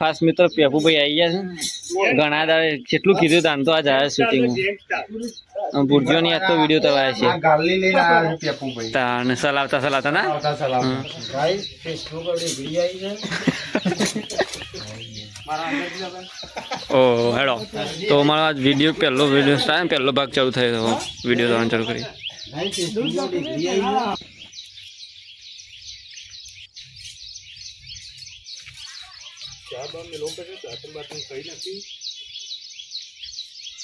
ખાસ મિત્ર પેપુભાઈ આવી ગયા છે. ઘણા દાડે કેટલું કીધું તાન તો આ જાય શૂટિંગ ભુરજીઓની આજ તો વીડિયો તો આવ્યા આ ગાલી લઈને આવ્યા છે તાને સલાવતા સલાવતા ના? આવતા સલામ. હમ. Guys, Facebook પર વીડિયો આવી છે. ઓ હેડો. તો મારો આજ વીડિયો પહેલો વીડિયો પહેલો ભાગ ચાલુ થયો વીડિયો જોવાનું ચાલુ કરી Guys, Facebook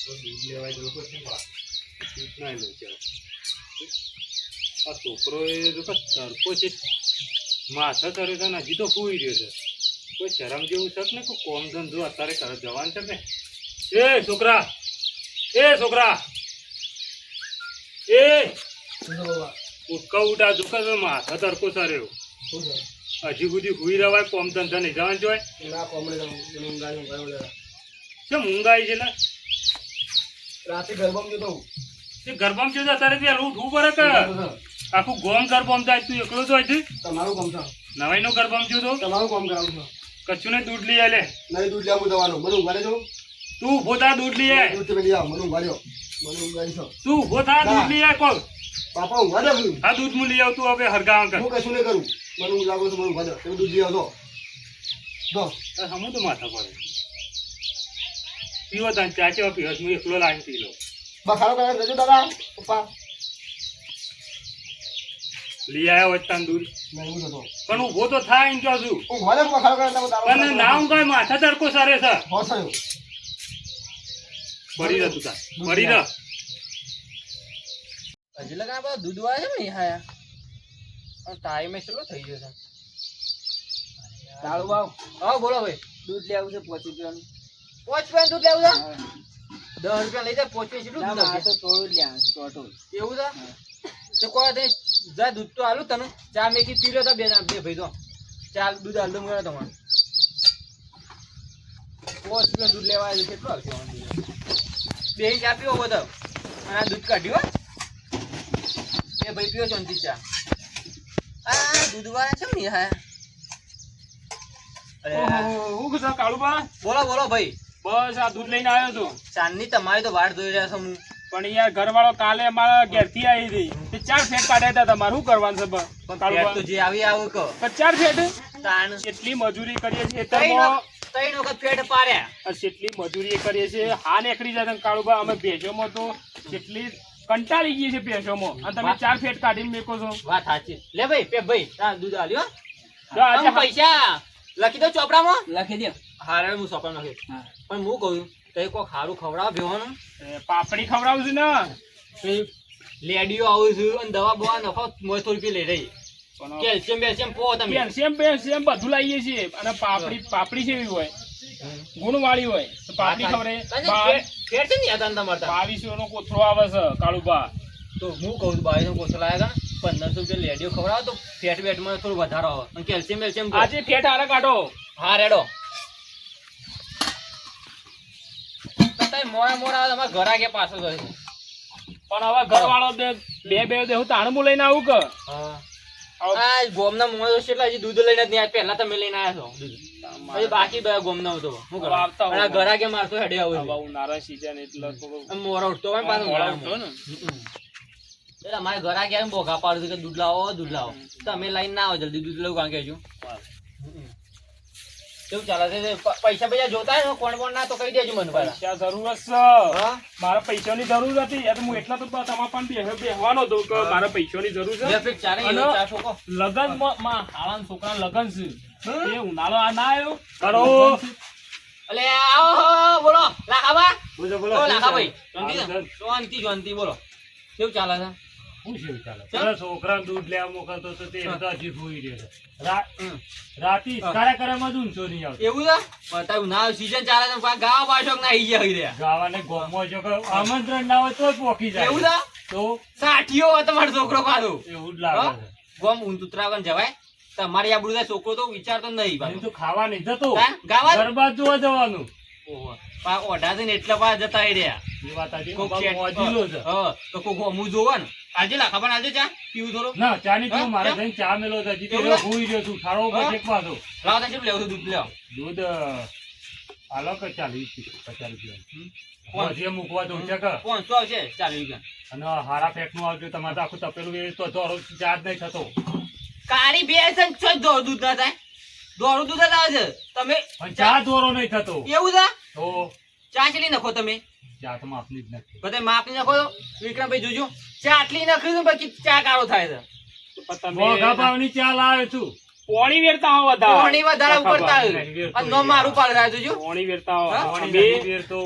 પર વીડિયો લોકો છે. આ છોકરો એ જો છે. માથા તરે છે ને હજી તો સુઈ રહ્યો છે. કોઈ શરમ જેવું છે ને કોઈ કોમ ધંધો અત્યારે કરે જવાનું છે ને? એ છોકરા! એ છોકરા! એ! ઉટકા ઉટા દુખા છે માથા તડકો સર્યો હજી સુધી હુઈ રવાય કોમ ધંધા નહીં જવાનું જોય ના કોમડે તો. કેમ છે ને? રાતે ગરબામાં જતો હું. તે ગરબામાં છે અત્યારે પેલું ઉઠવું પડે કે? આખું ગોમ ગરબામ જાય તું એકલો તો હજી તમારું ગમ થાય નવાઈ નો ગરબામાં તો? તમારું કામ કરાવું છું. કચ્છું ને દૂધ લઈ આલે. નહીં દૂધ લેવું દવાનું મને ઊંઘાડે જો તું ઊભો થા દૂધ લઈ આય. દૂધ લઈ આવ મને ઊંઘાડ્યો મને ઊંઘાડી તું ઊભો થા દૂધ લઈ આય કોલ. પાપા ઊંઘાડે આ દૂધ હું લઈ આવતું હવે હરગાવ કર. હું કશું નહીં કરું. મને ઊંઘ લાગો છો મને ઊંઘાડે તમે દૂધ લઈ આવો દો હમું તો માથા પડે પીવો તાન ચા કેવા પીવસ હું એકલો લાઈન પી લો બખાડો કરે જજો દાદા. પપ્પા. લઈ આવ્યો હોય તાન દૂધ હું પણ ઊભો તો થાય એમ કહું છું. પણ ના કઈ માથા તડકો સરે છે. હોશ થયો પડી રહે તું તાર. પડી રહ્યો હજી લગા દૂધ વાળા છે ને હાયા ટાઈમે કેટલો થઈ ગયો છે? તાળું આવ. હા બોલો ભાઈ. દૂધ લેવું છે પોચી રૂપિયાનું પાંચ રૂપિયાનું દૂધ લેવું છે? દસ રૂપિયા લઈ જાય પોચી કેટલું દૂધ તો થોડું જ લેવાનું છે ટોટલ એવું છે? તો કોઈ વાંધો જા દૂધ તો આલું તને. ચા મેકી પી લો તો બે બે ભાઈ તો ચાલ દૂધ આલું મને તમારે. પોચ રૂપિયા દૂધ લેવા આવ્યું કેટલું આવશે બે ચા પીવો બધો અને દૂધ કાઢ્યું હો? ભાઈ પીવો છો ચા. આ કાળુબા? બોલો બોલો ભાઈ. બસ આ દૂધ લઈને આવ્યો છું. ચાંદની તમારી તો વાટ જોઈ રહ્યા છો હું. પણ યાર ઘરવાળો કાલે મારા ઘેરથી આવી હતી. તે ચાર ફેટ કાઢ્યા હતા તમારું શું કરવાનું છે પણ? તો જે આવી આવું કહો. પણ ચાર ફેટ? તાણ. એટલી મજૂરી કરીએ છીએ ત્રણ. વખત- ફેટ પાડ્યા. જેટલી મજૂરી કરીએ છીએ. હા નીકળી જાય કાળુબા અમે ભેજોમાં તો જેટલી કંટાળી ગઈ છે ભેજોમાં અને તમે ચાર ફેટ કાઢીને મેકો છો. વાત સાચી. લે ભાઈ પે ભાઈ તાર દૂધ આલ્યો. તો આજે પૈસા. લખી દો ચોપડામાં. લખી દે. હારે હું ચોપડા લખી પણ હું કહું કઈ કોક સારું ખવડાવ ભેવાનું ને પાપડી ખવડાવું છું ને. લેડીઓ આવું છું અને દવા બવા નફો મોસો રૂપિયા લઈ રહી. કેલ્શિયમ બેલ્શિયમ પો તમે. કેલ્શિયમ બેલ્શિયમ બધું લાવીએ છીએ. અને પાપડી પાપડી જેવી હોય. ગુણવાળી હોય. તો પાપડી ખબર ફેટ છે ને યાદ આનતા બાવીસો નો કોથળો આવે છે કાળુબા. તો હું કહું બાવીસ હતા ને પંદરસો રૂપિયા લેડીઓ ખવડાવો તો ફેટ વેટમાં થોડું વધારો આવે. અને કેલ્શિયમ વેલ્શિયમ આજે ફેટ હારે કાઢો. હા રેડો. મોડા મોડા આવે તમારા ઘર આગે પાછો જાય. પણ હવે ઘરવાળો બે બે બે દે હું તાણમું લઈને આવું કે? હા. આ ગોમના મોણસો છે એટલે હજી દૂધ લઈને જ નહીં પહેલા તમે લઈને આવ્યા છો. દૂધ પછી બાકી બે ગોમનો હતો હું કરો આવતા આ. ઘર આગે મારતો હેડે આવું હવે નારા season એટલે મોરો ઉઠતો હોય પાછો મોડા ઉઠતો ને. એટલે મારે ઘર આવીને બોઘા પાડું કે દૂધ લાવો દૂધ લાવો. તમે લઈને ના આવો જલ્દી દૂધ લઉં કારણ કે હજુ. કેવું ચાલે છે? પૈસા પૈસા જોતા ને કોણ કોણ ના તો કહી દેજો મને પૈસા જરૂર છે હા? મારે પૈસાની જરૂર હતી. યાર હું એટલા તો તમારા પણ બેહ- બેહવાનો હતો કે મારે પૈસાની જરૂર છે. લગનમાં હાળાના છોકરા લગન છે. એ ઉનાળો આ ના આવ્યો કરો. અલે આવો હો, હો, બોલો. લાખાબા? બોલો ઓ લાખાભાઈ શાંતિ શાંતિ શાંતિ બોલો. કેવું ચાલે છે? શું છે ચાલે. ચાલ. છોકરા દૂધ લેવા મોકલતો તો તે હજી ભૂઈ રહ્યો છે. રાતી હા. કાળા જ ઊંચો નહીં આવતો. એવું છે? બતાવ ના સીઝન ચાલે છે ગાવા પાછો ના આવી જાય હોય રહ્યા. ગાવાને ગોમો જો આમંત્રણ ના હોય તો પોકી જાય. એવું છે? તો સાઠીઓ તમારો છોકરો પાછો. એવું જ લાગે છે. ગોમ ઊંટ જવાય. તમારી આ બધું છોકરો તો વિચારતો નહીં એમ તો ખાવા નહીં જતો ગાવા જ? જોવા જવાનું. ઓઢા થઈને એટલા પા જતા રહી રહ્યા. એ વાત આજે કોક ચેટ- મોજીલો છે. હા, તો કોક અમુ જોવે ને. આજે લાખા પણ આજે ચા પીવું થોડું? ના ચા ની પીવું મારે જઈને ચા મેલો છે. હજી તો એવું? છું. ઠારો ઉપર હા? ઠેક પાછો લાવો કેટલું લેવું દૂધ? લેવો. દૂધ આલો કે ચાલીસ પચાસ રૂપિયા. કોણ? મૂકવા દઉં છે કે? પાંચસો આવશે ચાલીસ રૂપિયા. અને હારા પેકનું આવજો તમારે આખું તપેલું એ તો ચાર્જ નહીં થતો. કાળી બે અને છો દોર દૂધ ના થાય. દોડું દૂધ જ આવે છે. તમે ચા દોરો નહીં થતો. એવું છે? તો? ચા ચલી નાખો તમે? ચા તો માપની જ નથી. બધા માપ નાખો તો વિક્રમભાઈ જોજો. ચા આટલી નાખી તો પછી ચા કાળો થાય છે. મોઘા ભાવની ચા લાવે છું. પોણી વેરતા હો વધારે. પોણી વધારે ઉપરતા અને નો મારું પાડ રહ્યા જોજો. પોણી વેરતા હો. પોણી વેરતો.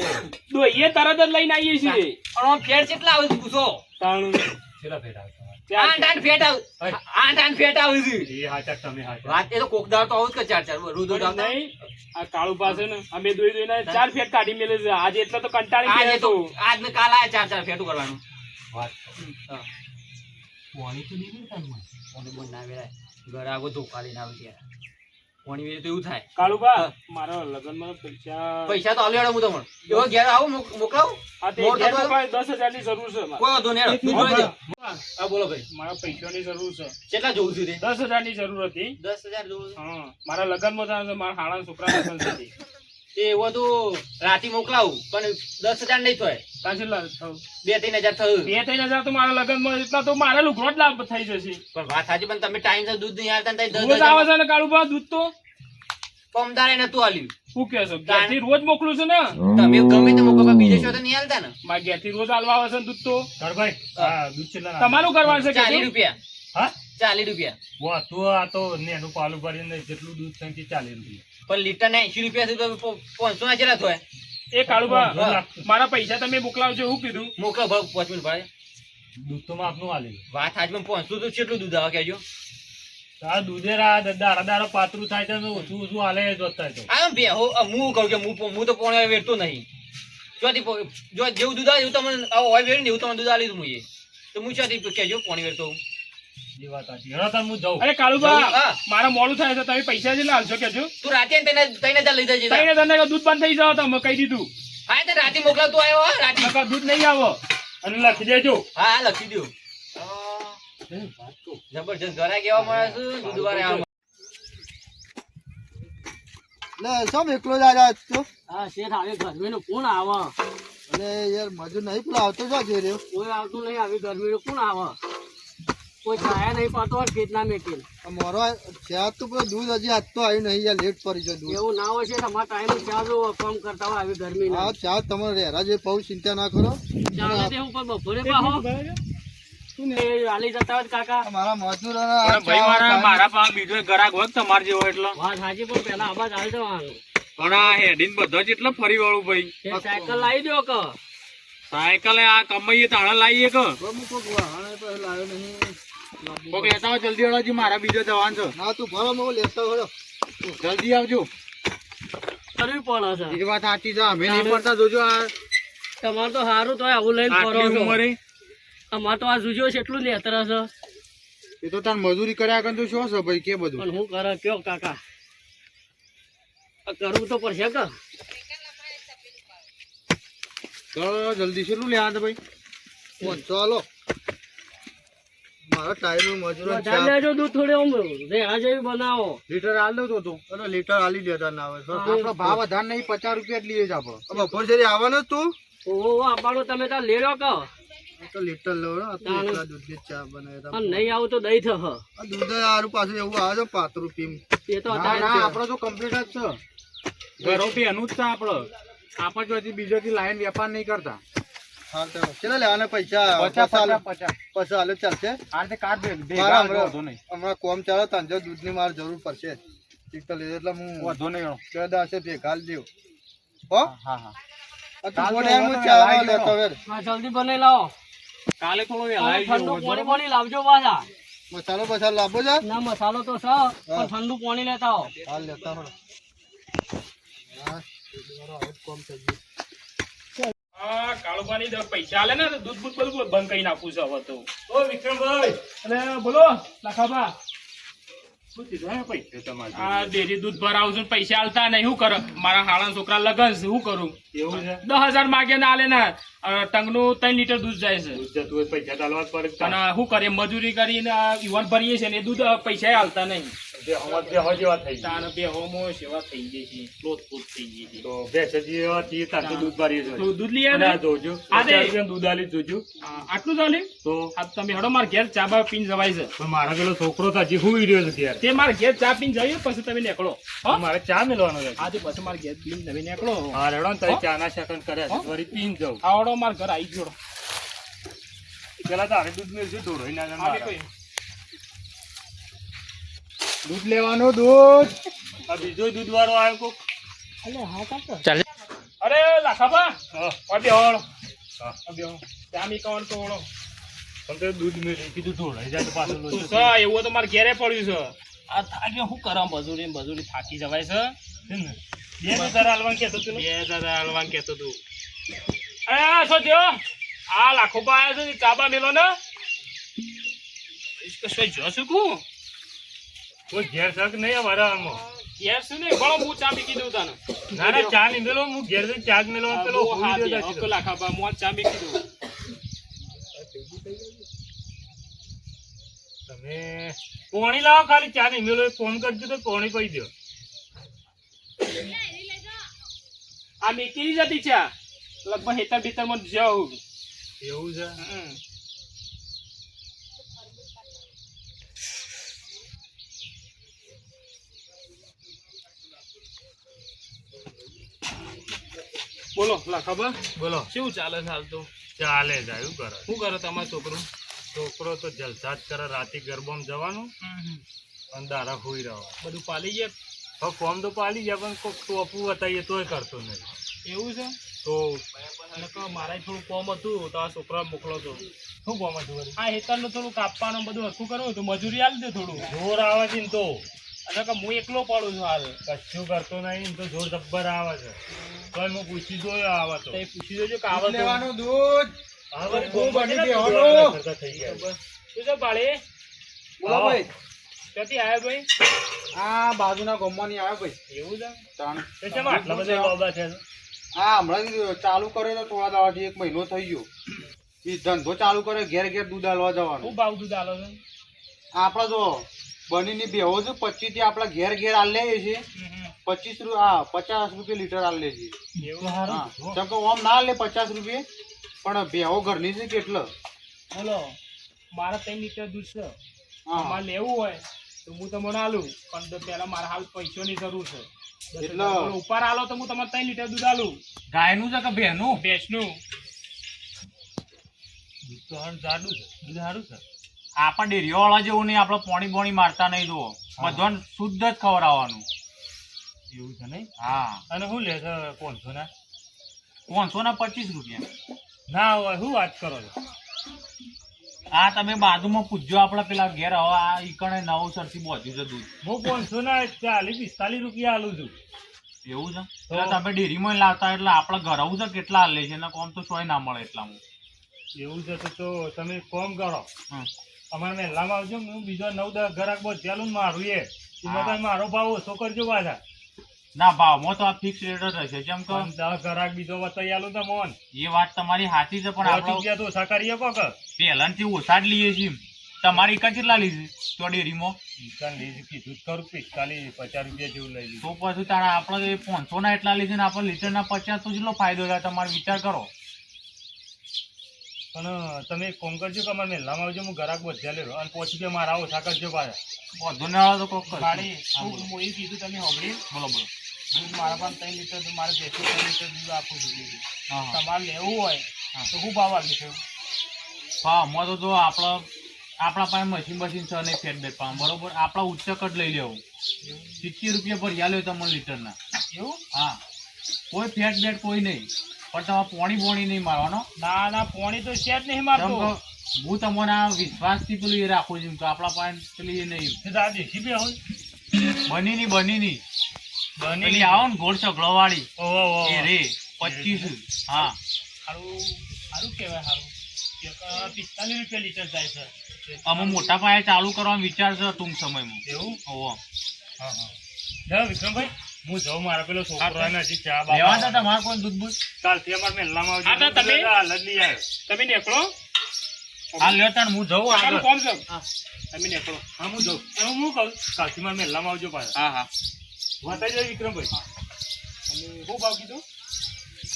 દો એ તરત જ લઈને આવીએ છીએ. પણ ફેર કેટલા આવે છે? પૂછો. તાણું. કેટલા ફેર આવે. આઠ આઠ ફેટ આવે આઠ આઠ ફેટ આવે છે. એ હાચા તમે હાચા. વાત એ તો કોકદાર તો આવું જ કે ચાર ચાર. રોજ રોજ નહીં આ કાળુ પાસે ને અમે દોઈ દોઈને ચાર ફેટ કાઢી મેલે છે. આજે એટલે તો કંટાળી ગયા તો આજ ને કાલ આયા ચાર ચાર ફેટું કરવાનું. વાત પાણી તો નહીં પાણી બોલ ના વેરાય. ઘર આગો ધોકા ના આવે ત્યારે. પાણી વેરે તો એવું થાય. કાળુબા મારા લગ્નમાં પૈસા પૈસા તો આલ્યો હું તમને. એવો ઘેર આવું મોકલાવું. આ તે ઘેર મોકલાય દસની જરૂર છે કોઈ વાંધો નહીં. હા બોલો ભાઈ. મારા પૈસાની જરૂર છે. કેટલા જોવું છું તે? દસ હજારની જરૂર હતી. દસ હજાર જોવું છે. હા મારા લગ્નમાં છે મારા હાણા છોકરા એવું તો રાતે મોકલાવું પણ દસ હજાર નહીં થાય. બે ત્રણ હજાર થયું. બે ત્રણ હજાર તો મારા લગ્નમાં એટલા તો મારે લુગડો જ લાભ થઈ જશે. પણ વાત સાચી પણ તમે ટાઈમ દૂધ નહીં આવતા દૂધ આવે છે ને કાળુબા દૂધ તો? પમદારે નતું આલ્યું. શું કે છો? ઘેરથી રોજ મોકલું છું ને? તમે ગમે તે મોકલો બીજે શો તો નહીં આલતા ને? મારા ઘેરથી રોજ આલવા આવે છે દૂધ તો? ધરભાઈ, દૂધ કેટલા તમારું કરવાનું છે ચાલીસ રૂપિયા. હા? ચાલીસ રૂપિયા. વાહ, તું આ તો નેનું પાલું ભરીને જેટલું દૂધ થાય તે ચાલી રૂપિયા. પણ લીટર ના એસી રૂપિયા સુધી પાંચસો ના ચેલા થાય. એ કાળુબા. મારા પૈસા તમે મોકલાવજો શું કીધું. મોકલો ભાવ પાંચ મિનિટ ભાઈ. દૂધ તો માપનું આલે. વાત આજ પણ પાંચસો તો કેટલું દૂધ આવે કહેજો. આ દૂધે રા દાડા દાડા પાતળું થાય છે ઓછું ઓછું આલે જ વધતા તો. બે હો હું કહું કે હું હું તો પોણે વેચતો નહીં. જોથી જો જેવું દૂધ આવે એવું તમને આવો હોય વેડે ને એવું તમને દૂધ આલી દઉં હું એ. તો હું ચોથી કહેજો પોણી વેરતો હું. અરે કાળુબા મારા મોડું થાય છે તમે પૈસા કેટલા હાલશો કેજો તું રાતે ને તેને ત્રણ લઈ જજે તાર. તને દૂધ બંધ થઈ જાવ તમે કહી દીધું. હા તે રાતે મોકલાવતો આવ્યો હા રાતે. દૂધ નહીં આવો. અને લખી દેજો. હા હા લખી દઉં. જબરજસ્ત ઘરે કેવા મળે છે દૂધ વાળા આવા લે સમ એકલો જ તો? હા શેઠ આવી ગરમીનું કોણ આવે? અને યાર મજૂર નહીં પેલો આવતો જ કોઈ આવતું નહીં આવી ગરમીનું કોણ આવે? કોઈ છાયા નહીં પાતો હોય ખેતના મારો ચા તો પેલો દૂધ હજી આજ તો આવ્યું નહીં યાર લેટ પડી છે દૂધ. એવું ના હોય છે તમારા ટાઈમ ચા જો કામ કરતા હોય આવી ગરમી હા ચા તમારે રહેરા જે બહુ ચિંતા ના કરો. પણ બપોરે પાહો. ચા મારા પાણી- મારા પાસે બીજો ગ્રાહક હોય તમારે જેવો એટલો. વાત સાચી પેલા આવાજ આવી પણ આ હેડીન બધા જ એટલો ફરી વાળું ભાઈ સાયકલ લાવી દો કે. સાયકલ આ કમાઈએ તાણા લાવીએ કે. ગમે કોક વાહણે લાવ્યો નહીં. કોક લેતા હોય જલ્દી વાળાજી મારા બીજો જવાન છો. હા તું ભરો મો લેતો હોય જલ્દી આવજો. કરવી પડે છે. એ વાત સાચી છે અમે નહીં પડતા જોજો આ. તમારે તો સારું તો આવું લઈને ફરો છો. ઉંમરે? તો આ જોજો છે એટલું લેતર છે એ તો તાર મજૂરી કર્યા કરતો શું છે ભાઈ કે બધું? પણ હું કરે કયો કાકા? આ કરવું તો પડશે કે? ચલો જલ્દી કેટલું લેવા ભાઈ? ચાલો. મારો ટાઈમ મજૂરો વધારે લેજો દૂધ થોડી આમ રેડા જેવી બનાવો. લીટર હાલ દઉં તો અને લીટર આલી દેતા ના આવે આપણો ભાવ વધારે નહીં પચાસ રૂપિયા જ લઈએ જ આપણો. બપોર જરી આવવાનો તું? ઓહો આપાડો તમે તાર લેરો કહો. તો લીટર લો આ તો તાણું. એકલા દૂધની જ ચા બનાવ્યા નહીં આવું તો દઈ થહ આ દૂધ પાછું એવું આવે છે પાતળું પીમ. એ તો આપણો તો કમ્પ્લીટ જ છે. ઘરો બી એનું જ છે આપણો. આપણે જો હજી બીજોથી લાઈન વેપાર નહીં કરતા. હા કેટલા લેવાના પૈસા? પચાસ પચાસ પચાસ. હાલો ચાલશે. હમણાં કોમ ચાલે તાંજે દૂધની મારે જરૂર પડશે. એટલે હું વધો નહીં દાસે ભેગા હો? હા હા તું તો જલ્દી બનાવી લાવો. કાલે થોડો પાણી પાણી લાવજો પાછા. મસાલો બસાલો લાવો છે? ના મસાલો તો છે પણ ઠંડુ પાણી લેતા આવો. હાલ લેતા આવું. કોમ થઈ ગયું હા કાળુભાની પૈસા આલે ને તો દૂધ બૂધ બધું બંધ કરી નાખું છે હવે તો. ઓ વિક્રમભાઈ. અને બોલો લાખાબા દૂધ ભરાવું છું પૈસા આલતા નહીં શું કરે? મારા હાળા છોકરા લગન છે શું કરું? એવું છે? દસ હજાર માગે ના આલે ને ટંગનું ત્રણ લીટર દૂધ જાય છે. પૈસા અને શું કરે મજૂરી કરીને યુવાન ભરીએ છે ને દૂધ પૈસા આલતા નહીં. બે હમણાં બે હવા જેવા થઈ તાન બે હોમો સેવા થઈ ગઈ છે લોટ પોત થઈ ગઈ છે. તો ભેંસ જેવા છીએ તાર તો દૂધ ભરીએ છે. તો દૂધ લઈ અને આ જોજો. આ દે. પચાસ રૂપિયાનું દૂધ આલી જોજો. આટલું ચાલે તો આ તમે હડો મારા ઘેર ચા બા પીને જવાય છે. પણ મારા પેલો છોકરો તો હજી હુઈ રહ્યો છે તે મારા ઘેર ચા પીને જઈએ પછી તમે નીકળો. હો? મારે ચા મેળવાનો છે. આજે પછી મારા ઘેર પીન તમે નીકળો. હા રેડો ને ચા ના સેકન્ડ કર્યા? વળી પીને જાઉં. આવડો મારા ઘર આવી જોડો પેલા તારે દૂધ મેળશું ના જાય. કોઈ. દૂધ લેવાનું દૂધ. આ બીજો દૂધ વાળો આવ્યો કોક. અરે લાખાબા. હા, અબે હોળ હા. અબે હોળ ચામી કોણ તો ઓળો તમને તે દૂધ મેળવી કીધું ઢોળાઈ જાય તો પાછું લોચો સ એવું તો મારે ઘેરે પડ્યું છે. આ થાક્યો શું કરા મજૂરી ને મજૂરી થાકી જવાય છે? છે ને? બે હજાર તારા કેતો કહેતો તું? બે દાદા હલવાન કેતો તું. અરે આ છો જો આ લાખો પા આવ્યા છે ચાબા મેલો ને કશું જોશું કું કોઈ ઘેર શક નહીં અમારા આમાં. શું નહીં? ભણો હું ચા બીકી દઉં તને. ના ના ચા નહીં મેલો હું ઘેર જઈને ચા મેલો પેલો બહુ હુઈ હાથ રહ્યો યાર, છે. હપ્તો લાખાબા હું આ ચા બીકી દઉં તમે પોણી લાવો ખાલી ચા નહીં મેલો ફોન કરજો તો પોણી કહી દો આ મેકીની જતી ચા. લગભગ હેતર ભીતરમાં જાઉં. એવું છે? બોલો લાખાબા બોલો. શું ચાલે છે હાલ તો? ચાલે જાય શું કરે શું કરે તમારો છોકરો? છોકરો તો જલસા જ કરે રાતે ગરબામાં જવાનું. અને દારા હુઈ રહ્યો. બધું પાલી જાય હવે ફોર્મ તો પાલી જાય પણ કોક ટોપું બતાવીએ તોય કરતો નહીં. એવું છે? તો અને મારે થોડું કોમ હતું તો આ છોકરા મોકલો તો. શું કોમ હતું હા આ હેતરનું થોડું કાપવાનું બધું હતું કરવું તો મજૂરી આલી દે થોડું. જોર આવે છે ને તો. અને કે હું એકલો પાડું છું હાલ. કશું કરતો નહીં ને તો જોર જબ્બર આવે છે. તો હું પૂછી જોયો આવે તો. એ પૂછી જોજો કે આવે લેવાનું દૂધ. આ બહુ બની કેટલા ગયો, હલો. સરખા થઈ ગયા. શું છે પાડી બોલો ભાઈ. ક્યાંથી આવ્યો ભાઈ? આ બાજુના ગામમાં ની આવ્યો ભાઈ. એવું છે? ત્રણ. તો કેમ આટલા બધા બાબા છે? હા હમણાં ચાલુ કર્યો તો થોડા દાવાથી એક મહિનો થઈ ગયો. એ ધંધો ચાલુ કરે ઘેર ઘેર દૂધ આલવા જવાનું. શું ભાવ દૂધ આલો છે? આપડે તો બનીની ભેહો છે પચીસથી આપડા ઘેર ઘેર આલ લઈએ છીએ પચીસ રૂપિયા પચાસ રૂપિયા લીટર આલ લે છે. એવું હા ઓમ ના લે પચાસ રૂપિયા પણ ભેહો ઘરની છે કેટલો? બોલો મારે ત્રણ લીટર દૂધ છે. હા. તમારે લેવું હોય તો હું તમને આલું. પણ પેલા પહેલા મારે હાલ પૈસાની જરૂર છે. એટલે? ઉપર આલો તો હું તમારે ત્રણ લીટર દૂધ આલું. ગાયનું છે કે ભેનું ભેંસનું. દૂધ તો હારું જાડું છે. દૂધ સારું છે? આપણ ડેરીઓ વાળા જેવું નહીં આપણે પોણી બોણી મારતા નહીં જુઓ. બધાને શુદ્ધ જ ખવડાવવાનું. એવું છે નહીં? હા. અને શું લે છે પાંચસો ના પાંચસો ના પચીસ રૂપિયા. ના હોય શું વાત કરો છો? આ તમે બાજુમાં પૂછજો આપડે પેલા ઘેર હવે આ ઈકણે નવસરથી પહોંચ્યું છે દૂધ. હું પાંચસો ના ચાલીસ પિસ્તાલીસ રૂપિયા આલું છું. એવું છે? એટલે તમે ડેરીમાં લાવતા એટલે આપણે ઘરવું છે કેટલા લે છે? ને કોમ તો સોય ના મળે એટલામાં. એવું છે તો તમે કોમ કરો અમારે મહેલામાં આવજો હું બીજો નવ દસ ઘરાક બહુ ચાલુ મારું એ. એમાં મારો ભાવ ઓછો કરજો પાછા. ના ભાવ મો તો આ ફિક્સ રેટ જ રહેશે જેમ કે દસ ઘરાક બીજો આલું તો મોન. એ વાત તમારી સાચી છે પણ આપણે તો ઓછા કરીએ કોક. પહેલાથી ઓછા જ લઈએ છીએ. તમારી કેટલા લીધી તો ડેરીમાં? લીધી કીધું જ ખરું પિસ્તાલીસ પચાસ રૂપિયા જેવું લઈ લીધું. તો પછી તારા આપણે પાંચસો ના એટલા લીધે ને આપણે લીટરના પચાસ તો જેટલો ફાયદો થાય તમારે વિચાર કરો. પણ તમે કોમ કરજો કે અમારે મહેલામાં આવજો હું ઘરાક બધા લેરો. અને પાંચ રૂપિયા મારા ઓછા કરજો પાછા. વાંધો ને વાળા તો કોક કરશે. હું એ કીધું તમે સાંભળી બોલો બોલો. દૂધ મારા પાસે ત્રણ લીટર મારે બેસો ત્રણ લીટર દૂધ હા હા. તમારે લેવું હોય તો શું ભાવ આપી છે હા અમારે તો જો આપણા આપણા પાસે મશીન મશીન છે અને ફેટ બેટ પામ બરોબર? આપણા ઉચ્ચ કટ લઈ લેવું. સિત્તેર રૂપિયા ભર્યા આલ્યો તમને લીટરના. એવું? હા. કોઈ ફેટ બેટ કોઈ નહીં. પણ તમે પોણી પોણી નહીં મારવાનો. ના ના પોણી તો છે જ નહીં મારતો. હું તમને આ વિશ્વાસથી પેલું એ રાખું છું તો આપણા પાસે પેલી એ નહીં. તો આ દેશી બે હોય. બની ની બની ની બની આવો ને ગોળ ચકલો વાળી. એ રે પચીસ હા. સારું સારું કહેવાય સારું પિસ્તાલીસ રૂપિયા લીટર જાય છે. અમે મોટા પાયે ચાલુ કરવાનો વિચાર છે ટૂંક સમયમાં. એવું? ઓહો હા હા. વિક્રમભાઈ. હું જાઉં મારા પેલો છોકરો હજી ચા બા લેવા હતા તમારે કોઈ દૂધ બૂધ કાલથી અમારે મહેલામાં હા, આવજો તમે- લઈ આવ્યો તમે નીકળો. હા લ્યો તણ હું જઉં આગળ. કોમ છો? તમે નીકળો. હા હું જાઉં. હું હું કહું કાલથી મારે મહેલામાં આવજો પાછા. હા હા. વાતા જાય વિક્રમભાઈ? અને શું ભાવ કીધો?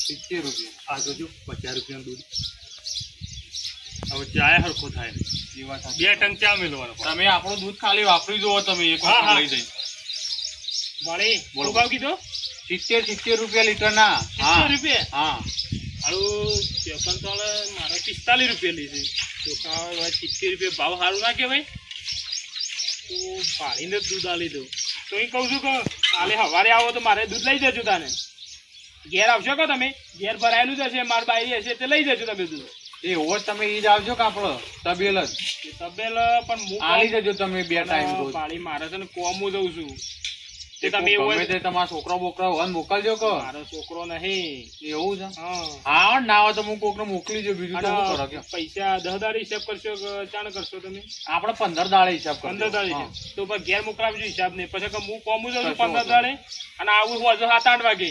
સિત્તેર રૂપિયા. આ જોજો પચાસ રૂપિયાનું દૂધ. હવે ચાય હરખો થાય. બે ટંક ચા મેળવવાનો. તમે આપણું દૂધ ખાલી વાપરી જુઓ તમે એક હા, લઈ જઈ વાળી બોલો. ભાવ કીધો? સિત્તેર સિત્તેર રૂપિયા લીટર ના સિત્તેર રૂપિયા? હા. તો મારે પિસ્તાલીસ રૂપિયા લીધી. ચોખા સિત્તેર રૂપિયા ભાવ સારું ના કહેવાય. તો પાડીને જ દૂધ આલી દઉં. તો એ કહું છું કે કાલે સવારે આવો તો મારે દૂધ લઈ જજો તાને. ઘેર આવશો કે તમે? ઘેર ભરાયેલું જ હશે મારી બાઈ હશે તે લઈ જજો તમે દૂધ. એ હોવ તમે ઈ જ આવજો કે આપણો તબેલ જ. તબેલ પણ આવી આલી જજો તમે બે ટાઈમ પાણી મારે છે ને કોમું જઉં છું. તે તમે એવું તે તમારા છોકરો બોકરો હોય મોકલજો કે મારો છોકરો નહીં. એવું છે? હા. હા ના હોય તો હું કોકને મોકલી દઉં બીજું તો કરો કે. પૈસા દસ દાડે હિસાબ કરશો કે ચાણ કરશો તમે? આપણે પંદર દાડે હિસાબ. પંદર દાડે તો ઘેર મોકલાવજો હિસાબ નહીં પછી હું કોમું જાઉં છું પંદર દાડે? અને આવું હું હજુ સાત આઠ વાગે.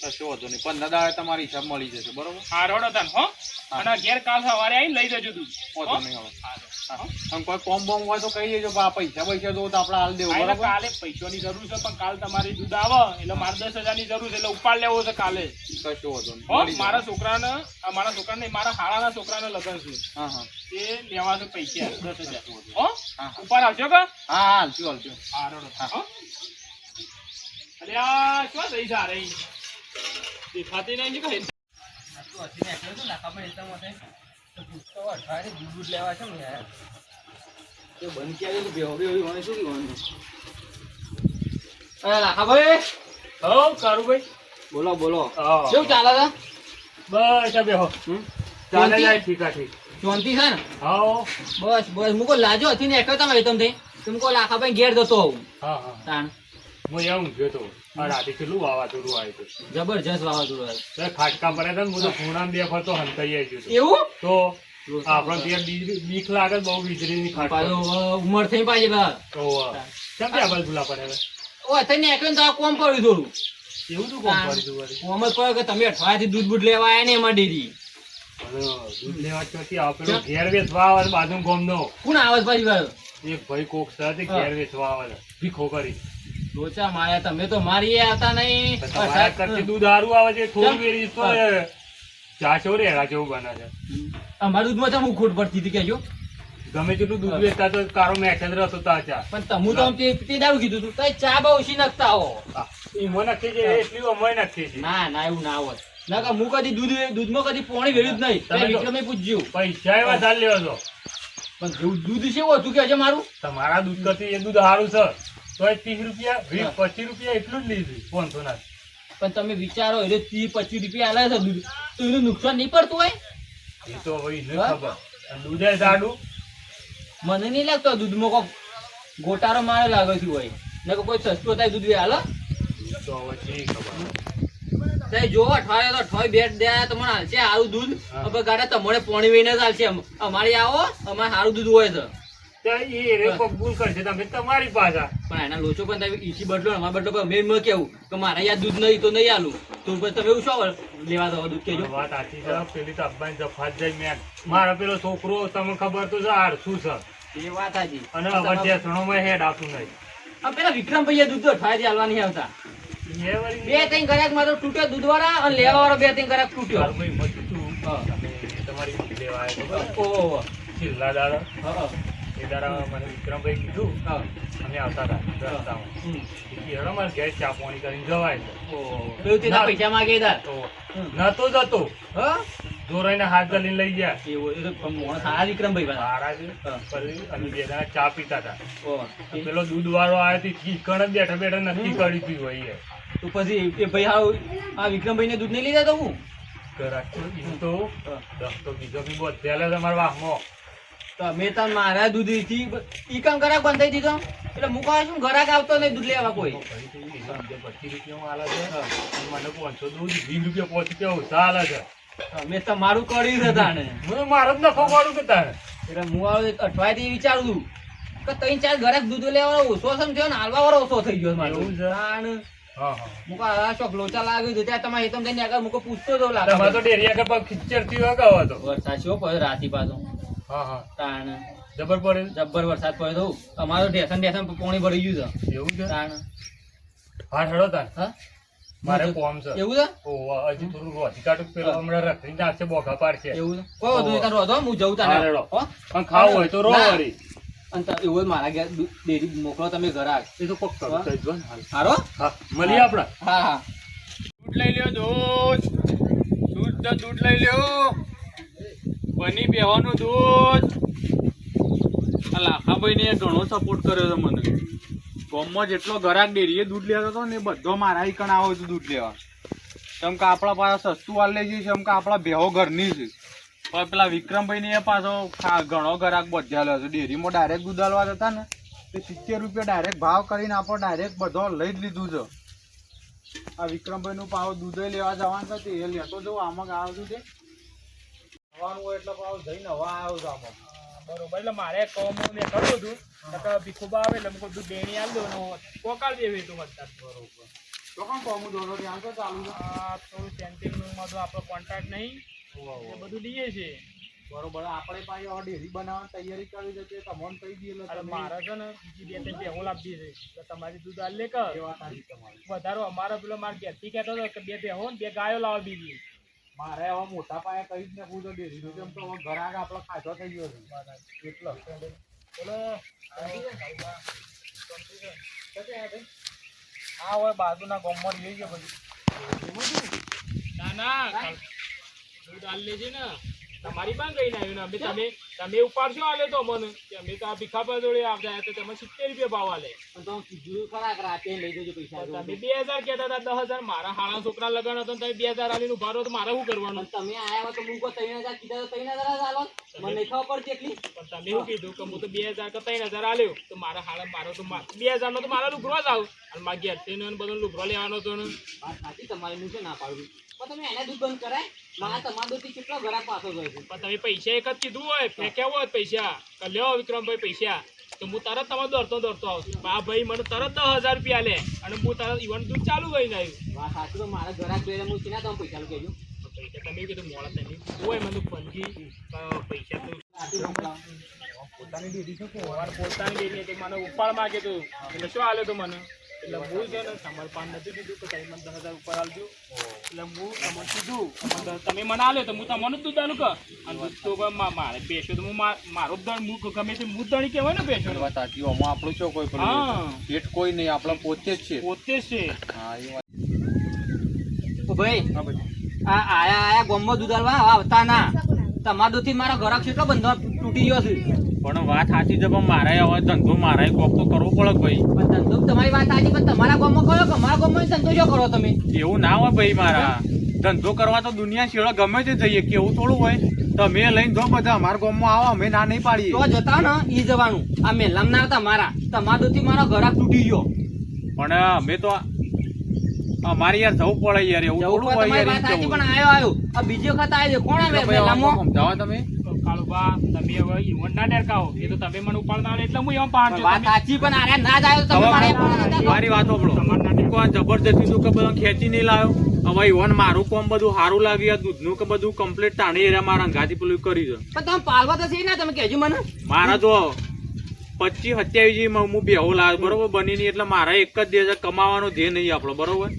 કશો વાંધો નહીં. પંદર દાડે તમારી હિસાબ મળી જશે બરોબર? હા રોડ હતા હો. અને ઘેર કાલ સવારે આવીને લઈ જજો તું. વાંધો નહીં હવે. કોઈ કોમ બોમ હોય તો કહી દેજો આ પૈસા પૈસા તો આપણે હાલ દેવું બરાબર? કાલે પૈસાની જરૂર છે પણ કાલ તમારી દૂધ આવે એટલે મારે દસ હજારની જરૂર છે એટલે ઉપાડ લેવો છે કાલે. કશો વાંધો મારા છોકરા છોકરાને મારા છોકરાને મારા હાળાના છોકરાને લગન છે. હા હા. એ લેવા છે પૈસા દસ હજાર. હો. ઉપાડ આવજો કે હા હા હાલજો હાલશું હા રોડો. હો. અરે આ શું થઈ જા રહી દેખાતી નહીં કારું ભાઈ બોલો બોલો શું ચાલે બસ આ બેહો ચાલે ઠીકા ઠીક છે ને હા બસ બસ મુકો લાજો હતી ને એકલો તમે તમે કોઈ લાખાભાઈ ઘેર જતો હોઉં હા. હા તાણ હું એવું ગયો તો આ રાતે કેટલું વાવાઝોડું આવ્યું હતું? જબરજસ્ત વાવાઝોડું આવ્યું. ખાટકા પડ્યા હતા ને હું તો ખૂણામાં બે ફરતો હંતાઈ ગયો એવું? તો આપણને ત્યાં બીક લાગે બહુ વીજળીની ખાટકા ઉમર થઈ પાછી બહાર. તો કેમ ત્યાં બાજુ ભૂલા પડે ઓ અત્યારે એકલો ને તો આ કોમ પડ્યું થોડું. એવું તો કોમ પડી તું વળી? કોમ જ પડ્યો કે તમે અઠવાડિયાથી દૂધ બૂધ લેવા આવ્યા ને એમાં ડેરી. દૂધ લેવા ક્યાંથી આવે? પેલો ઘેર વેચવા આવે બાજુ ગામનો. કોણ આવે છે એક ભાઈ કોક સાથે ઘેર વેચવા આવે ભીખો કરી. લોચા માર્યા તમે તો મારી આવતા નહીં. તો દૂધ સારું આવે છે થોડું વેરી તો ચાચો રેડા જેવું બને છે. અમારા દૂધમાં તો હું ખોટ પડતી હતી કહેજો. ગમે તેટલું દૂધ વેચતા તો કારો મેસેજ રહેતો તા ચા પણ તમુ તો તે તે દારૂ કીધું તું તો ચા બહુ ઓછી નાખતા હો. ઈમો નક્કી છે એટલી અમે નક્કી છે. ના ના એવું ના હોત. ના કે હું કદી દૂધ દૂધમાં કદી પોણી વેર્યું જ નહીં. તમે વિક્રમે પૂછ્યું. પૈસા એવા ચાલ લેવા છો. પણ દૂધ છે એવું હતું કે મારું. તમારા દૂધ કરતી એ દૂધ સારું છે. તો ત્રીસ રૂપિયા વીસ પચીસ રૂપિયા એટલું જ લીધું. પાંચસો ના પણ તમે વિચારો એટલે ત્રીસ પચીસ રૂપિયા આલે છે દૂધ. તો એનું નુકસાન નહીં પડતું હોય? એ તો ખબર. દૂધે જાડું. મને નહીં લાગતો દૂધમાં કોઈ ગોટારો મારે લાગે છે હોય. ને કોઈ સસ્તું થાય દૂધ હાલો. તો હવે શી ખબર. જો અઠવાડિયે તો અઠવાડિયે બેટ દે તમને મને હાલશે સારું દૂધ. હવે ગાડે તમારે પોણી વહીને જ હાલશે. અમારે આવો અમારે સારું દૂધ હોય છે તમારી પાછા. પણ એના લોચો પણ તમે ઈથી બદલો અમારા બદલો પણ મેં કેવું કે મારા યાર દૂધ નહીં તો નહીં આલું. તો પછી તમે એવું શું લેવા દો દૂધ કેજો. વાત સાચી છે પેલી તો જફાત જાય મેં મારો પેલો છોકરો તમને ખબર તો છે આળસુ છે. એ વાત સાચી. અને હવે ઢેસણોમાં હેડ આવતું નહીં. પેલા વિક્રમ ભાઈ દૂધ અઠવાડિયે હાલવા આવતા. બે ત્રણ કલાકમાં તો તૂટ્યો દૂધ વાળા અને લેવા વાળો બે ત્રણ કલાક તૂટ્યો. મારું તમારી લેવા આવ્યા ઓહો છેલ્લા દાડા હા. એ દાડા મને વિક્રમભાઈ કીધું અમે આવતા હતા રસ્તામાં હેડો મારે ઘેર ચા પાણી કરીને જવાય છે. ઓહો. પેલું તેના પૈસા માગે તાર? તો હમ. નતો જતો. હા? હાથ ગલીને લઈ ગયા. એવું એ તો પણ મોણસ સારા વિક્રમભાઈ સારા છે. અમે બે જણા ચા પીતા હતા. પેલો દૂધ વાળો આવ્યો તો કણ જ બેઠા બેઠા નક્કી કરી હતી હોય તો પછી એ ભાઈ હા આ વિક્રમભાઈ ને દૂધ નહીં લીધા તો હું? ઘરાક તો દસ તો બીજો બી બહુ થયેલો તમારા વાહમાં તો મેં મારા દૂધી થી ઈ કામ ગરાક બંધ થઈ દીધો. એટલે હું કહું છું ગરાક આવતો નહીં દૂધ લેવા કોઈ. પચીસ રૂપિયામાં આલે છે અને મને પાંચસો દૂધ વીસ રૂપિયા પહોંચી ચાલે છે મેં તમારું કર્યું છે તાણે. હું મારો જ નફો પાડું કે તારે એટલે હું આવે થી વિચારું છું કે ત્રણ ચાર ગરાક દૂધ લેવાનો ઓછો સમજ્યો ને હાલવા વાળો ઓછો થઈ ગયો મારો. જાણ છે? તાણ. હા હા. મુકો આ ચોક લોચા લાગ્યું છે ત્યાં તમારે થઈને આગળ મુકો પૂછતો તો તમારે તો ડેરી આગળ હતો વરસાદ શું પડ્યો રાતી પાછો? હા હા. તાણ. જબર પડે? જબર વરસાદ પડ્યો તો અમારો ઢેસન ઢેસન પોણી ભરી ગયું છે. એવું છે? તાણ. હા હેડો તાન હા? મારે કોમ છે. એવું છે? ઓ હજી થોડું રોધી કાઢું પેલો હમણાં રખડી નાખશે બોઘા પાડશે. એવું છે? કોઈ વધુ નહીં રોધો હું જઉં હા, તારે રેડો. હો? પણ ખાવું હોય તો રો વળી. અને તા- એવું મારા ઘેર ડેરી મોકલો તમે ઘર આગ એ તો કોક કરું. હારો? હા મળીએ આપણે. હા હા. દૂધ લઈ લ્યો દૂધ. દૂધ તો દૂધ લઈ લ્યો. બની બેહવાનું દૂધ. લાખાભાઈ ને ઘણો સપોર્ટ કર્યો હતો મને. ગોમમાં જેટલો ઘરાક ડેરીએ દૂધ લેતો હતો ને બધો મારા કણ આવો છે દૂધ લેવા. કેમ કે આપણા પાસે સસ્તું હાલ લઈ જઈએ એમ કે આપણા બેહો ઘરની છે. પણ પેલા વિક્રમભાઈ એ પાછો ઘણો ઘરાક બધ્યા છે ડેરીમાં ડાયરેક્ટ દૂધ હાલવા જતા ને, તે સિત્તેર રૂપિયા ડાયરેક્ટ ભાવ કરીને આપણો ડાયરેક્ટ બધો લઈ જ લીધું છે. આ વિક્રમભાઈનું પાવ દૂધ લેવા જવાનું છે એ લેતો જવું, આમાં આવતું છે આવવાનું એટલે પાવ જઈને હવા આવ્યો છે બરોબર. એટલે મારે કોમ મેં કર્યું હતું. તો ભીખુબા આવે એટલે મુકો દૂધ દેણી આલ દો દેવી તું બધા બરોબર. તો કોણ કોમું જોડો ત્યાં તો ચાલુ થોડું સેન્ટિંગનું બધું આપણો કોન્ટ્રાક્ટ નહીં. એ બધું લઈએ છીએ. બરોબર. આપણે પાસે હવે ડેરી બનાવવાની તૈયારી કરી છે તે તમને કહી દઈએ એટલે મારે છે ને બીજી બે ત્રણ બેહો આપી છે. એટલે તમારી દૂધ આલ લે કે વધારો અમારો પેલો મારે ઘેરથી કહેતો હતો કે બે ભેહો ને બે ગાયો લાવો બીજી. મારે હવે મોટા પાયે કઈ જ ને પૂછો છે ડેરીનું કેમ તો હવે ઘરાક આપણો ખાધો થઈ ગયો છે. એટલો. હા, હવે બાજુના ગામમાં લઈ ગયો પછી. ના ના લેજે ને. તમારી પાસે કઈ આવ્યું અમે તમે તમે ઉપાડશો આલે તો મને? અમે તો આ ભીખાપા જોડે આવતા તો તમે સિત્તેર રૂપિયા ભાવ આલે. તો કીધું ખરા રાતે લઈ જજો પૈસા તમે બે હજાર કહેતા હતા દસ હજાર. મારા હાળા છોકરા લગન હતો તમે બે હજાર આલીને ઊભા રહો તો મારે શું કરવાનું? તમે આયા હો તો મૂકો ત્રણ હજાર કીધા તો ત્રણ હજાર આલો. મને ખબર પડતી એટલી. પણ તમે એવું કીધું કે હું તો બે હજાર કે ત્રણ હજાર આલ્યો. તો મારા હાળા મારો તો બે હજાર નો તો મારા લુગરો જ આવ. અને મારા ઘેર બધો લુગરો લેવાનો હતો ને. વાત સાચી તમારી હું છે ના પાડું પણ તમે એને દૂધ બંધ કરાય. મારા તમારા દૂધથી કેટલો ઘરાક પાછો છે? પણ તમે પૈસા એક જ કીધું હોય ફેંક્યા હોય પૈસા. કે લ્યો વિક્રમભાઈ પૈસા. તો હું તરત તમારે દોડતો દોડતો આવું આ ભાઈ મને તરત દસ હજાર રૂપિયા લે. અને હું તરત ઇવન દૂધ ચાલુ કરીને આવ્યું. વાત સાચી તો મારા ઘરાક જોઈને હું સીના તમે પૈસા કહેજો તો તમે કીધું મોડા તમે. હોય મને ફંજી પૈસા તો પોતાની ડેરી છે પોતાની પોતાની હતી. મને ઉપાડ માંગે તો. એટલે શું આલે તો મને? એટલે હું છે ને તમારે નથી તમે મને દસ હજાર ઉપર આલજો એટલે હું તમને કીધું મને દસ- તમે મને આલ્યો તો હું તમને જ દૂધ આલું કે અને દૂધ તો મારે બેસો તો હું મારો દણ હું ગમે તે હું દણી કહેવાય ને પેશો વાત સાચી આમાં આપણું છો કોઈ પેટ કોઈ નહીં આપણે પોતે જ છે. પોતે જ છે. હા એ વાત. ભાઈ આ આયા આયા ગોમમાં દૂધ આલવા આવતા ના તમારા દૂધથી મારા ઘરાક કેટલો બંધો તૂટી ગયો છે? પણ વાત સાચી છે પણ મારે હવે ધંધો મારે કોક તો કરવો પડે ભાઈ? પણ ધંધો તમારી વાત સાચી પણ તમારા ગામમાં કરો કે અમારા ગામમાં ધંધો જો કરો તમે. એવું ના હોય ભાઈ મારા. ધંધો કરવા તો દુનિયા છેડો ગમે તે જઈએ કેવું થોડું હોય. તમે લઈને જો બધા અમારા ગામમાં આવો અમે ના નહીં પાડીએ. તો જતા ને ઈ જવાનું. આ મેલામ ના તમારા તમારા દૂધથી મારો ઘરાક તૂટી ગયો. પણ અમે તો અમારે યાર જવું પડે યાર એવું થોડું હોય યાર. પણ આયો આયો. આ બીજી વખત આવ્યો કોણ આવે આમાં સમજાવો તમે? કાળુબા તમે હવે ઈવન ના ડેરકાવો એ તો તમે મને ઉપાડ ના એટલે હું એમ પાડ વાત સાચી પણ આરે ના જ તો તમે મારે મારી વાત સાંભળો. કોઈ જબરજસ્તી તું કે બધા ખેંચી નહીં લાવ્યો હવે ઈવન મારું કોમ બધું સારું લાગી આ દૂધનું કે બધું કમ્પ્લીટ તાણી રહ્યા મારા અંગાથી પેલું કરી છે. પણ તમે પાલવા તો છે ને તમે કહેજો મને. મારા તો પચીસ સત્યાવીસ હું બેહો લાવ્યો બરોબર? બની નહીં એટલે મારા એક જ દેશ કમાવાનો ધ્યેય નહીં આપણો. બરોબર?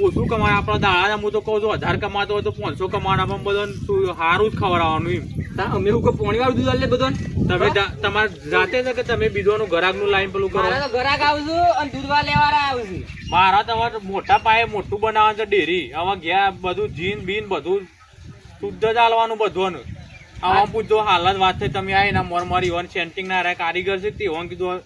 ઓછું કમાય આપણા દાડા હું તો કહું છું હજાર કમાતો હોય તો પાંચસો કમાવાના પણ બધાને શું સારું જ ખવડાવવાનું એમ. અમે એવું પોણી વાળું દૂધ આલે બધો તમે તમારે જાતે છે કે તમે બીજોનું ઘરાકનું લાઈન પેલું કરો? ઘરાક આવશું અને દૂધ લેવા લેવાળા આવશું મારા તમારે મોટા પાયે મોટું બનાવવાનું છે ડેરી. હવે ગયા બધું જીન બીન બધું શુદ્ધ જ હાલવાનું બધું આવા પૂછજો હાલ જ વાત થઈ તમે આવીને મોર મારી ઇવન સેન્ટિંગ ના રહ્યા કારીગર છે તે કીધું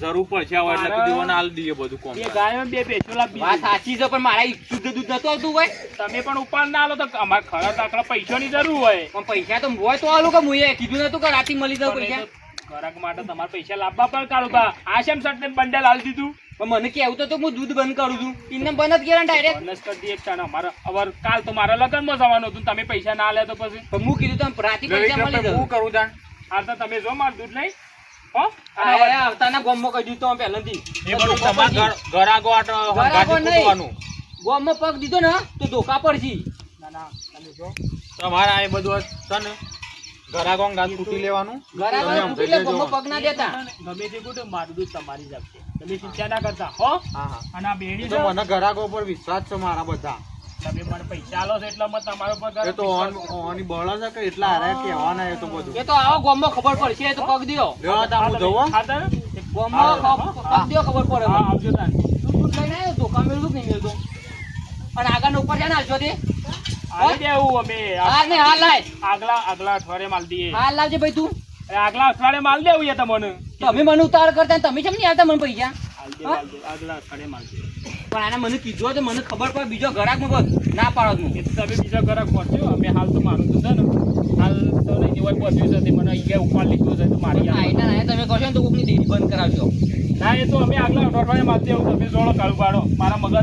જરૂર પડશે હવે એટલે કીધું વન હાલ દઈએ બધું કોમ. બે ગાયો બે ભેંસો લાવી વાત સાચી છે પણ મારા શુદ્ધ દૂધ નતું આવતું હોય. તમે પણ ઉપાડ ના આલો તો અમારે ખરા દાખલા પૈસાની જરૂર હોય. પણ પૈસા તો હોય તો આલું કે મુએ કીધું નતું કે રાતે મળી જાવ પૈસા? ખોરાક માટે તમારે પૈસા લાવવા પણ કાળુબા આ શેમ શર્ટ બંડલ હાલ દીધું? પણ મને કેવું તો તો હું દૂધ બંધ કરું છું. બંધ જ ગયા ડાયરેક્ટ વનસ્પતિ એક ટાણા અમારે અવર કાલ તો મારા લગ્નમાં જવાનું હતું તમે પૈસા ના લે તો પછી. હું કીધું તમે રાતે પૈસા મળી હું કરું હાલ તો તમે જો મારું દૂધ લઈ. હો આ એ આવતાના ગામમાં કહી દીધું પહેલેથી. એ બધું તમારા ઘર- ઘરાકો આટ ઘરાકો હંગાથી નહીં. કૂટવાનું. ગામમાં પગ દીધો ને તો ધોકા પડશે. ના ના તમે જો. તમારે આ એ બધું છે ને કૂટી લેવાનું. લે, ભેગા પગ ના દેતા. ગમે તે કુટુંબ મારું દૂધ તમારી જ આપશે. તમે ચિંતા ના કરતા હો? હા હા. અને આ બેડી તો મને ઘરાકો પર વિશ્વાસ છે મારા બધા. તમે મને પૈસા આલો છો એટલે મને તમારો પર એ તો ઓન ઓની બળ છે કે એટલા હારે કહેવાના એ તો બધું. એ તો આવો ગામમાં ખબર પડશે એ તો પગ દ્યો. લેવા તા હું જવું. ગામમાં હા, પગ દ્યો ખબર પડે હા મને. આવજો તાન તું લઈને આવ્યો, ધોકા મેળવું નહીં મેળવું? અને આગળનો ઉપર છે ને હાલશો તે આવી દેવું અમે ને હાલ લાય. આગલા આગલા અઠવાડિયે માલ દઈએ. હાલ લાવજે ભાઈ તું. આગલા અઠવાડિયે માલ દેવું છે તમને. તમે મને ઉતાર કરતા તમે કેમ નહીં આવતા મને પૈસા? હા? આગલા અઠવાડિયે માલ દે. પણ આને મને કીધું હતું મને ખબર પડે બીજો ઘરાકમાં ના પાડો તો તમે બીજો ઘરાક પહોંચ્યો અમે હાલ તો મારું તો છે ને. હાલ તો નહીં જેવાય પહોંચ્યું છે મને અહીંયા ઉપાડ લીધું છે તો મારી આ- આઈના ના તમે કહો છો ને તો કોકની દેરી બંધ કરાવજો. ના એ તો અમે આગલા અઠવાડિયે માલ દેવું તમે જોડો કાળું પાડો. મારા મગજ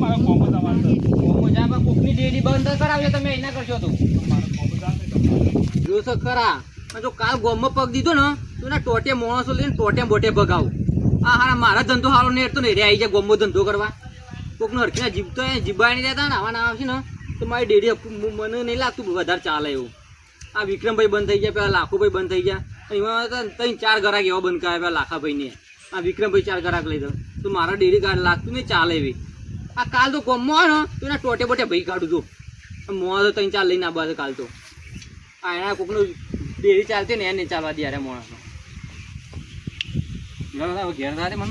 મારા કોમ તમારે છે. ઓમો જા પણ કોકની ડેરી બંધ કરાવજો. તમે એના કરશો તો. મારો કોમ. જો તો ખરા. જો કાલ ગોમમાં પગ દીધો ને તો ના ટોટે માણસો લઈને ટોટે બોટે ભગાવ. આ હારા મારા ધંધો હારો ને તો ને રે આવી જાય ગોમો ધંધો કરવા. કોકનો હરખીના જીભતો એ જીબાઈ નહીં રહેતા ને, આવા ના આવશે ને, તો મારી ડેરી મને નહીં લાગતું વધારે ચાલે એવું આ વિક્રમભાઈ બંધ થઈ ગયા, પેલા લાખોભાઈ બંધ થઈ ગયા. એમાં તો ત્રણ, ચાર ગરાક એવા બંધ કરાયા પેલા લાખાભાઈને. આ વિક્રમભાઈ ચાર ગરાક લઈ દો. તો મારા ડેરી કાર્ડ લાગતું નહીં ચાલે એવી આ કાલ તો ગોમો હોય ને, તો એના ટોટે બોટે ભાઈ કાઢું છું. મોં તો ત્રણ, ચાર લઈને આવવા છે કાલ તો. આ એના કોકનું ડેરી ચાલતી ને, એને ચાલવા દે યારે મોણસનો ઘેર સાથે મને.